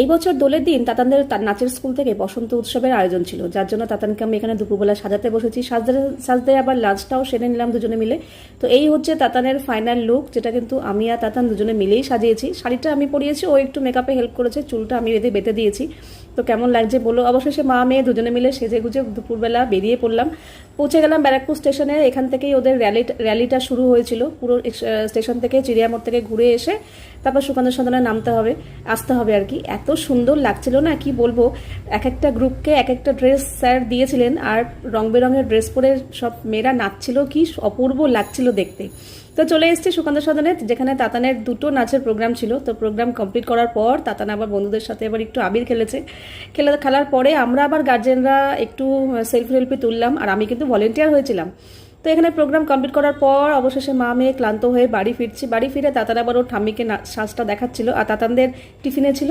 এই বছর দোলের দিন তাতানদের তার নাচের স্কুল থেকে বসন্ত উৎসবের আয়োজন ছিল, যার জন্য তাতানকে আমি এখানে দুপুরবেলা সাজাতে বসেছি। সাজতে সাজতে আবার লাঞ্চটাও সেরে নিলাম দুজনে মিলে। তো এই হচ্ছে তাতানের ফাইনাল লুক যেটা কিন্তু আমি আর তাতান দুজনে মিলেই সাজিয়েছি। শাড়িটা আমি পরিয়েছি, ও একটু মেকআপে হেল্প করেছে, চুলটা আমি বেঁধে বেঁধে দিয়েছি। তো কেমন লাগছে বলো? অবশেষে মা, মেয়ে দুজনে মিলে সেজে গুজে দুপুরবেলা বেরিয়ে পড়লাম। পৌঁছে গেলাম ব্যারাকপুর স্টেশনে। এখান থেকেই ওদের র্যালি র্যালিটা শুরু হয়েছিল। পুরো স্টেশন থেকে চিড়িয়ামোড় থেকে ঘুরে এসে তারপর সুকান্ত সদনে নামতে হবে, আসতে হবে আর কি। এত সুন্দর লাগছিল না? কি বলব? এক একটা গ্রুপকে এক একটা ড্রেস স্যার দিয়েছিলেন আর রং বেরঙের ড্রেস পরে সব মেয়েরা নাচছিল। কি অপূর্ব লাগছিল দেখতে। তো চলে এসেছি সুকান্ত সদনে, যেখানে তাতানের দুটো নাচের প্রোগ্রাম ছিল। তো প্রোগ্রাম কমপ্লিট করার পর তাতান আবার বন্ধুদের সাথে আবার একটু আবির খেলেছে। খেলে খেলার পরে আমরা আবার গার্জেনরা একটু সেলফি টেলফি তুললাম, আর আমি কিন্তু ভলেন্টিয়ার হয়েছিলাম। তো এখানে প্রোগ্রাম কমপ্লিট করার পর অবশেষে মা মেয়ে ক্লান্ত হয়ে বাড়ি ফিরছি। বাড়ি ফিরে তাতারা আবার ওর ঠাম্মিকে শ্বাসটা দেখাচ্ছিল, আর তাতানদের টিফিনে ছিল